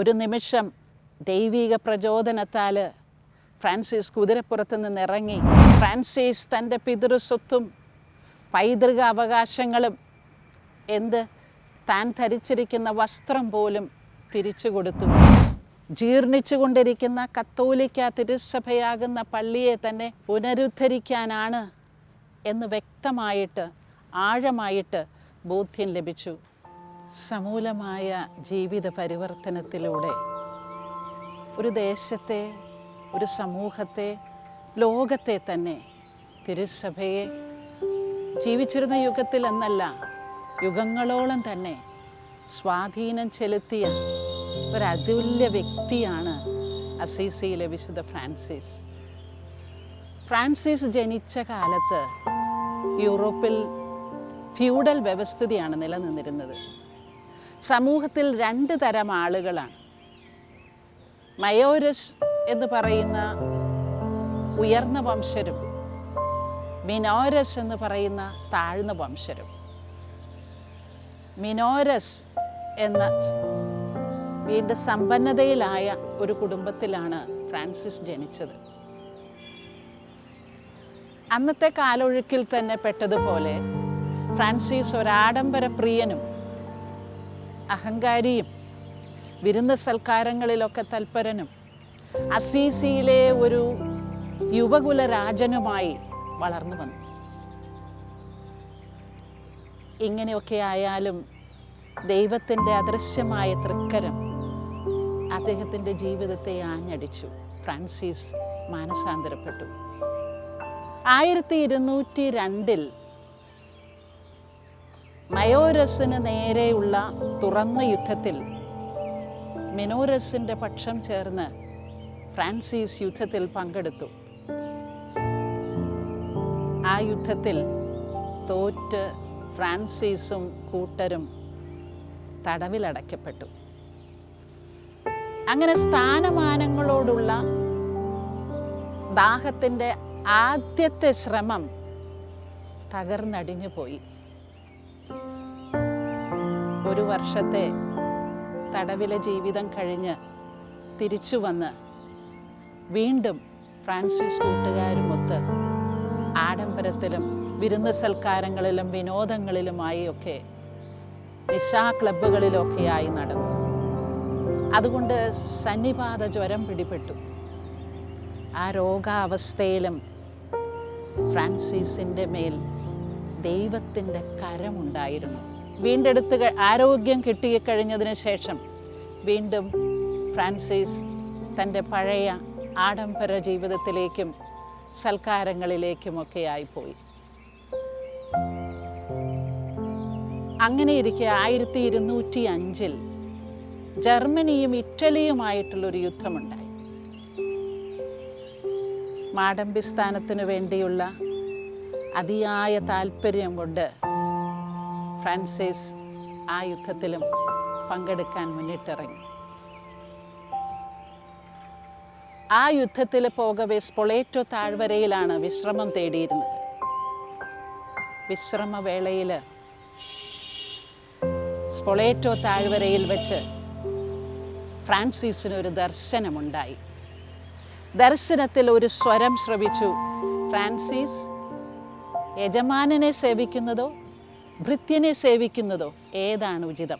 ഒരു നിമിഷം ദൈവിക പ്രചോദനത്താൽ ഫ്രാൻസിസ് കുതിരപ്പുറത്ത് നിന്ന് ഇറങ്ങി ഫ്രാൻസിസ് തന്റെ പിതൃസ്വത്തും പൈതൃക അവകാശങ്ങളും എന്ത് താൻ ധരിച്ചിരിക്കുന്ന വസ്ത്രം പോലും തിരിച്ചു കൊടുത്തു. ജീർണിച്ചു കൊണ്ടിരിക്കുന്ന കത്തോലിക്ക തിരുസഭയാകുന്ന പള്ളിയെ തന്നെ പുനരുദ്ധരിക്കാനാണ് എന്ന് വ്യക്തമായിട്ട് ആഴമായിട്ട് ബോധ്യം ലഭിച്ചു. സമൂലമായ ജീവിത പരിവർത്തനത്തിലൂടെ ഒരു ദേശത്തെ ഒരു സമൂഹത്തെ ലോകത്തെ തന്നെ തിരുസഭയെ ജീവിച്ചിരുന്ന യുഗത്തിൽ എന്നല്ല യുഗങ്ങളോളം തന്നെ സ്വാധീനം ചെലുത്തിയ ഒരു അതുല്യ വ്യക്തിയാണ് അസീസിയിലെ വിശുദ്ധ ഫ്രാൻസിസ്. ഫ്രാൻസിസ് ജനിച്ച കാലത്ത് യൂറോപ്പിൽ ഫ്യൂഡൽ വ്യവസ്ഥിതിയാണ് നിലനിന്നിരുന്നത്. സമൂഹത്തിൽ രണ്ട് തരം ആളുകളാണ്. മയോരസ് എന്ന് പറയുന്ന ഉയർന്ന വംശരും മിനോരസ് എന്ന് പറയുന്ന താഴ്ന്ന വംശരും. മിനോരസ് എന്ന വീണ്ടും സമ്പന്നതയിലായ ഒരു കുടുംബത്തിലാണ് ഫ്രാൻസിസ് ജനിച്ചത്. അന്നത്തെ കാലൊഴുക്കിൽ തന്നെ പെട്ടതുപോലെ ഫ്രാൻസിസ് ഒരാഡംബര പ്രിയനും അഹങ്കാരിയും വിരുന്ന് സൽക്കാരങ്ങളിലൊക്കെ തൽപരനും അസീസിയിലെ ഒരു യുവകുല രാജനുമായി വളർന്നു വന്നു. ഇങ്ങനെയൊക്കെ ആയാലും ദൈവത്തിന്റെ അദൃശ്യമായ തൃക്കരം അദ്ദേഹത്തിന്റെ ജീവിതത്തെ ആഞ്ഞടിച്ചു. ഫ്രാൻസിസ് മാനസാന്തരപ്പെട്ടു. ആയിരത്തി ഇരുന്നൂറ്റി രണ്ടിൽ മയോരസിന് നേരെയുള്ള തുറന്ന യുദ്ധത്തിൽ മിനോരസിന്റെ പക്ഷം ചേർന്ന് ഫ്രാൻസിസ് യുദ്ധത്തിൽ പങ്കെടുത്തു. ആ യുദ്ധത്തിൽ തോറ്റ് ഫ്രാൻസിസും കൂട്ടരും തടവിലടയ്ക്കപ്പെട്ടു. അങ്ങനെ സ്ഥാനമാനങ്ങളോടുള്ള ദാഹത്തിന്റെ ആദ്യത്തെ ശ്രമം തകർന്നടിഞ്ഞു പോയി ഒരു വർഷത്തെ തടവിലെ ജീവിതം കഴിഞ്ഞ് തിരിച്ചു വന്ന് വീണ്ടും ഫ്രാൻസിസ് കൂട്ടുകാരുമൊത്ത് ആഡംബരത്തിലും വിരുന്ന് സൽക്കാരങ്ങളിലും വിനോദങ്ങളിലുമായി ഒക്കെ നിശാ ക്ലബുകളിലൊക്കെയായി നടന്നു. അതുകൊണ്ട് സന്നിപാത ജ്വരം പിടിപെട്ടു. ആ രോഗാവസ്ഥയിലും ഫ്രാൻസിസിന്റെ മേൽ ദൈവത്തിന്റെ കരമുണ്ടായിരുന്നു. വീണ്ടെടുത്ത് ആരോഗ്യം കിട്ടിക്കഴിഞ്ഞതിന് ശേഷം വീണ്ടും ഫ്രാൻസിസ് തന്റെ പഴയ ആഡംബര ജീവിതത്തിലേക്കും സൽക്കാരങ്ങളിലേക്കുമൊക്കെ പോയി അങ്ങനെ ഇരിക്കെ ആയിരത്തി ഇരുന്നൂറ്റി അഞ്ചിൽ ജർമ്മനിയും ഇറ്റലിയുമായിട്ടുള്ളൊരു യുദ്ധമുണ്ടായി. മാടമ്പിസ്ഥാനത്തിനു വേണ്ടിയുള്ള അതിയായ താല്പര്യം കൊണ്ട് ഫ്രാൻസിസ് ആ യുദ്ധത്തിലും പങ്കെടുക്കാൻ മുന്നിട്ടിറങ്ങി. ആ യുദ്ധത്തിൽ പോകവെ സ്പൊളേറ്റോ താഴ്വരയിലാണ് വിശ്രമം തേടിയിരുന്നത്. വിശ്രമവേളയിൽ സ്പൊളേറ്റോ താഴ്വരയിൽ വെച്ച് ഫ്രാൻസിസിന് ഒരു ദർശനമുണ്ടായി. ദർശനത്തിൽ ഒരു സ്വരം ശ്രവിച്ചു ഫ്രാൻസിസ് യജമാനനെ സേവിക്കുന്നതോ? ഭൃത്യനെ സേവിക്കുന്നതോ ഏതാണ് ഉചിതം?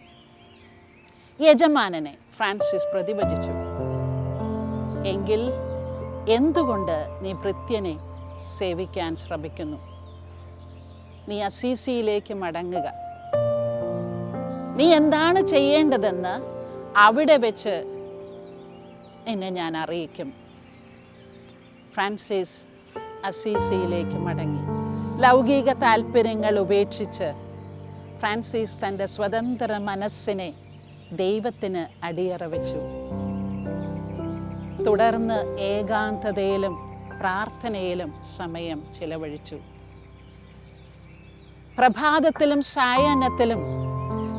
യജമാനനെ ഫ്രാൻസിസ് പ്രതിഭജിച്ചു. എങ്കിൽ എന്തുകൊണ്ട് നീ ഭൃത്യനെ സേവിക്കാൻ ശ്രമിക്കുന്നു? നീ അസീസിയിലേക്ക് മടങ്ങുക. നീ എന്താണ് ചെയ്യേണ്ടതെന്ന് അവിടെ വെച്ച് എന്നെ ഞാൻ അറിയിക്കും. ഫ്രാൻസിസ് അസീസിയിലേക്ക് മടങ്ങി. ലൗകിക താല്പര്യങ്ങൾ ഉപേക്ഷിച്ച് ഫ്രാൻസിസ് തന്റെ സ്വതന്ത്ര മനസ്സിനെ ദൈവത്തിന് അടിയറവച്ചു തുടർന്ന് ഏകാന്തതയിലും പ്രാർത്ഥനയിലും സമയം ചിലവഴിച്ചു. പ്രഭാതത്തിലും സായാഹ്നത്തിലും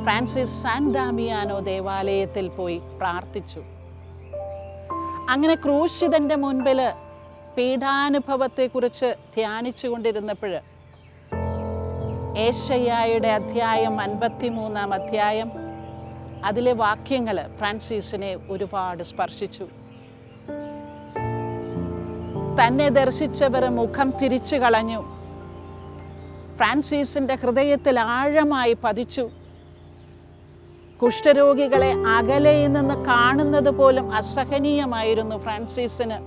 ഫ്രാൻസിസ് സാൻ ദാമിയാനോ ദേവാലയത്തിൽ പോയി പ്രാർത്ഥിച്ചു. അങ്ങനെ ക്രൂശിതന്റെ മുൻപിൽ പീഡാനുഭവത്തെക്കുറിച്ച് ധ്യാനിച്ചു കൊണ്ടിരുന്നപ്പോൾ ഏഷയ്യായുടെ അധ്യായം അൻപത്തിമൂന്നാം അധ്യായം. അതിലെ വാക്യങ്ങൾ ഫ്രാൻസിസിനെ ഒരുപാട് സ്പർശിച്ചു. തന്നെ ദർശിച്ചവർ മുഖം തിരിച്ചു കളഞ്ഞു. ഫ്രാൻസിസിന്റെ ഹൃദയത്തിൽ ആഴമായി പതിച്ചു. കുഷ്ഠരോഗികളെ അകലയിൽ നിന്ന് കാണുന്നത് പോലും അസഹനീയമായിരുന്നു ഫ്രാൻസിസിന്.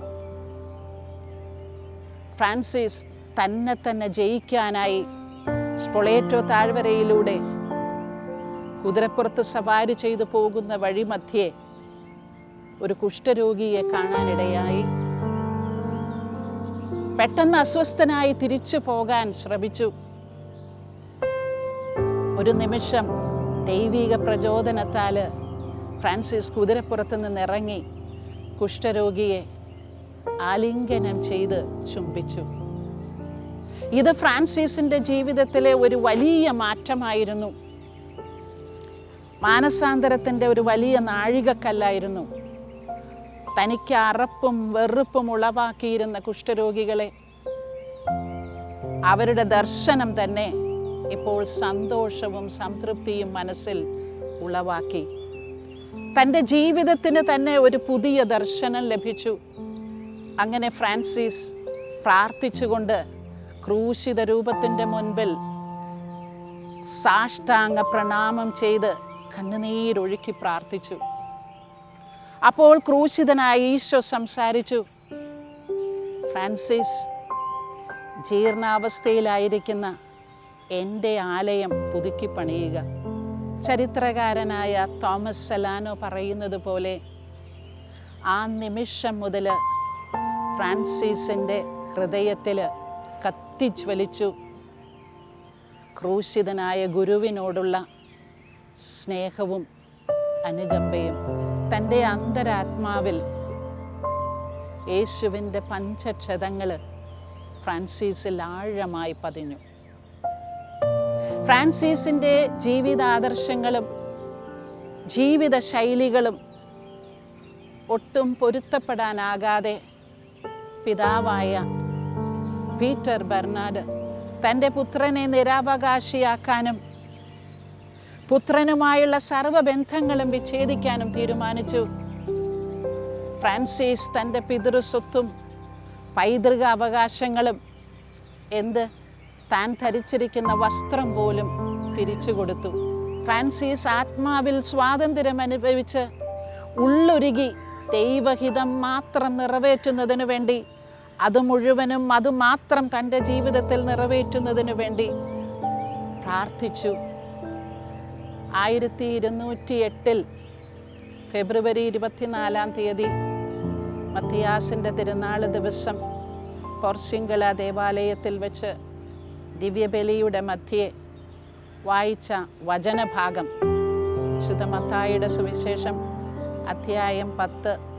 ഫ്രാൻസിസ് തന്നെ തന്നെ ജയിക്കാനായി സ്പൊളേറ്റോ താഴ്വരയിലൂടെ കുതിരപ്പുറത്ത് സവാരി ചെയ്തു പോകുന്ന വഴിമധ്യേ ഒരു കുഷ്ഠരോഗിയെ കാണാനിടയായി. പെട്ടെന്ന് അസ്വസ്ഥനായി തിരിച്ചു പോകാൻ ശ്രമിച്ചു. ഒരു നിമിഷം ദൈവിക പ്രചോദനത്താൽ ഫ്രാൻസിസ് കുതിരപ്പുറത്ത് നിന്ന് ഇറങ്ങി കുഷ്ഠരോഗിയെ ആലിംഗനം ചെയ്ത് ചുംബിച്ചു. ഇത് ഫ്രാൻസിസിന്റെ ജീവിതത്തിലെ ഒരു വലിയ മാറ്റമായിരുന്നു. മാനസാന്തരത്തിന്റെ ഒരു വലിയ നാഴികക്കല്ലായിരുന്നു. തനിക്ക് അറപ്പും വെറുപ്പും ഉളവാക്കിയിരുന്ന കുഷ്ഠരോഗികളെ. അവരുടെ ദർശനം തന്നെ ഇപ്പോൾ സന്തോഷവും സംതൃപ്തിയും മനസ്സിൽ ഉളവാക്കി. തന്റെ ജീവിതത്തിന് തന്നെ ഒരു പുതിയ ദർശനം ലഭിച്ചു. അങ്ങനെ ഫ്രാൻസിസ് പ്രാർത്ഥിച്ചുകൊണ്ട് ക്രൂശിത രൂപത്തിന്റെ മുൻപിൽ സാഷ്ടാംഗ പ്രണാമം ചെയ്ത് കണ്ണുനീരൊഴുക്കി പ്രാർത്ഥിച്ചു. അപ്പോൾ ക്രൂശിതനായ ഈശോ സംസാരിച്ചു ഫ്രാൻസിസ് ജീർണാവസ്ഥയിലായിരിക്കുന്ന എന്റെ ആലയം പുതുക്കി പണിയുക. ചരിത്രകാരനായ തോമസ് സലാനോ പറയുന്നത് പോലെ ആ നിമിഷം മുതൽ ഫ്രാൻസിസിന്റെ ഹൃദയത്തിൽ കത്തിജ്വലിച്ചു. ക്രൂശിതനായ ഗുരുവിനോടുള്ള സ്നേഹവും അനുകമ്പയും തന്റെ അന്തരാത്മാവിൽ യേശുവിന്റെ പഞ്ചക്ഷതങ്ങൾ ഫ്രാൻസിസിൽ ആഴമായി പതിഞ്ഞു. ഫ്രാൻസിസിന്റെ ജീവിതാദർശങ്ങളും ജീവിത ശൈലികളും ഒട്ടും പൊരുത്തപ്പെടാനാകാതെ പിതാവായ പീറ്റർ ബെർണാഡ് തന്റെ പുത്രനെ നിരാവകാശിയാക്കാനും പുത്രനുമായുള്ള സർവബന്ധങ്ങളും വിച്ഛേദിക്കാനും തീരുമാനിച്ചു. ഫ്രാൻസിസ് തന്റെ പിതൃസ്വത്തും പൈതൃക അവകാശങ്ങളും എന്ത് താൻ ധരിച്ചിരിക്കുന്ന വസ്ത്രം പോലും തിരിച്ചു കൊടുത്തു. ഫ്രാൻസിസ് ആത്മാവിൽ സ്വാതന്ത്ര്യം അനുഭവിച്ച് ഉള്ളൊരുകി ദൈവഹിതം മാത്രം നിറവേറ്റുന്നതിന് വേണ്ടി അത് മുഴുവനും അത് മാത്രം തന്റെ ജീവിതത്തിൽ നിറവേറ്റുന്നതിന് വേണ്ടി പ്രാർത്ഥിച്ചു. ആയിരത്തി ഇരുന്നൂറ്റി എട്ടിൽ ഫെബ്രുവരി ഇരുപത്തിനാലാം തീയതി മത്തിയാസിന്റെ തിരുനാൾ ദിവസം പോർശിംഗല ദേവാലയത്തിൽ വെച്ച് ദിവ്യബലിയുടെ മധ്യേ വായിച്ച വചനഭാഗം. ശുദ്ധമത്തായുടെ സുവിശേഷം അധ്യായം പത്ത്.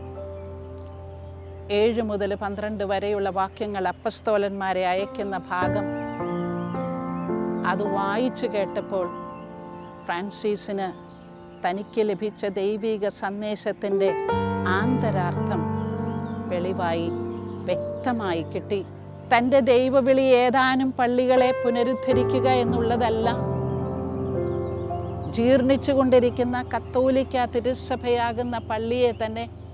ഏഴ് മുതൽ പന്ത്രണ്ട് വരെയുള്ള വാക്യങ്ങൾ അപ്പസ്തോലന്മാരെ അയക്കുന്ന ഭാഗം. അത് വായിച്ചു കേട്ടപ്പോൾ ഫ്രാൻസിസിന് തനിക്ക് ലഭിച്ച ദൈവിക സന്ദേശത്തിന്റെ ആന്തരാർത്ഥം വെളിവായി വ്യക്തമായി കിട്ടി. തന്റെ ദൈവവിളി ഏതാനും പള്ളികളെ പുനരുദ്ധരിക്കുക എന്നുള്ളതല്ല. ജീർണിച്ചുകൊണ്ടിരിക്കുന്ന കത്തോലിക്ക തിരുസഭയാകുന്ന പള്ളിയെ തന്നെ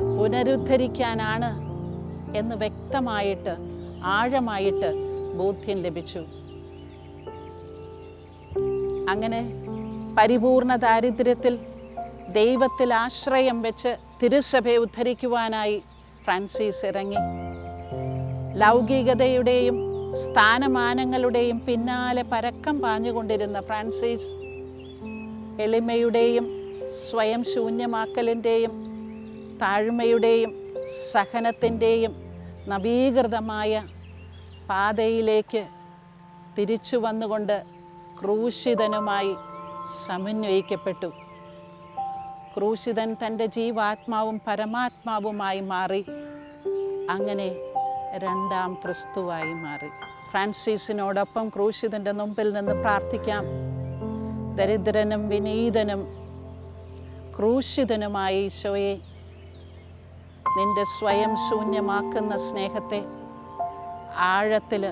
പുനരുദ്ധരിക്കാനാണ് എന്ന് വ്യക്തമായിട്ട് ആഴമായിട്ട് ബോധ്യം ലഭിച്ചു. അങ്ങനെ പരിപൂർണ ദാരിദ്ര്യത്തിൽ ദൈവത്തിൽ ആശ്രയം വെച്ച് തിരുസഭയെ ഉദ്ധരിക്കുവാനായി ഫ്രാൻസിസ് ഇറങ്ങി. ലൗകികതയുടെയും സ്ഥാനമാനങ്ങളുടെയും പിന്നാലെ പരക്കം പാഞ്ഞുകൊണ്ടിരുന്ന ഫ്രാൻസിസ് എളിമയുടെയും സ്വയം ശൂന്യമാക്കലിന്റെയും താഴ്മയുടെയും സഹനത്തിന്റെയും നവീകൃതമായ പാതയിലേക്ക് തിരിച്ചു വന്നുകൊണ്ട് ക്രൂശിതനുമായി സമന്വയിക്കപ്പെട്ടു. ക്രൂശിതൻ തന്റെ ജീവാത്മാവും പരമാത്മാവുമായി മാറി അങ്ങനെ രണ്ടാം ക്രിസ്തുവായി മാറി. ഫ്രാൻസിസിനോടൊപ്പം ക്രൂശിതന്റെ മുമ്പിൽ നിന്ന് പ്രാർത്ഥിക്കാം. ദരിദ്രനും വിനീതനും ക്രൂശിതനുമായ ഈശോയെ നിന്റെ സ്വയം ശൂന്യമാക്കുന്ന സ്നേഹത്തെ ആഴത്തിൽ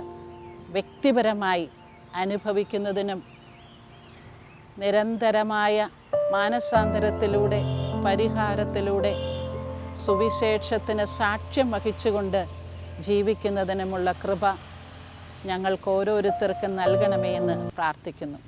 വ്യക്തിപരമായി അനുഭവിക്കുന്നതിനും നിരന്തരമായ മാനസാന്തരത്തിലൂടെ പരിഹാരത്തിലൂടെ സുവിശേഷത്തിന് സാക്ഷ്യം വഹിച്ചുകൊണ്ട് ജീവിക്കുന്നതിനുമുള്ള കൃപ ഞങ്ങൾക്ക് ഓരോരുത്തർക്കും നൽകണമേ എന്ന് പ്രാർത്ഥിക്കുന്നു.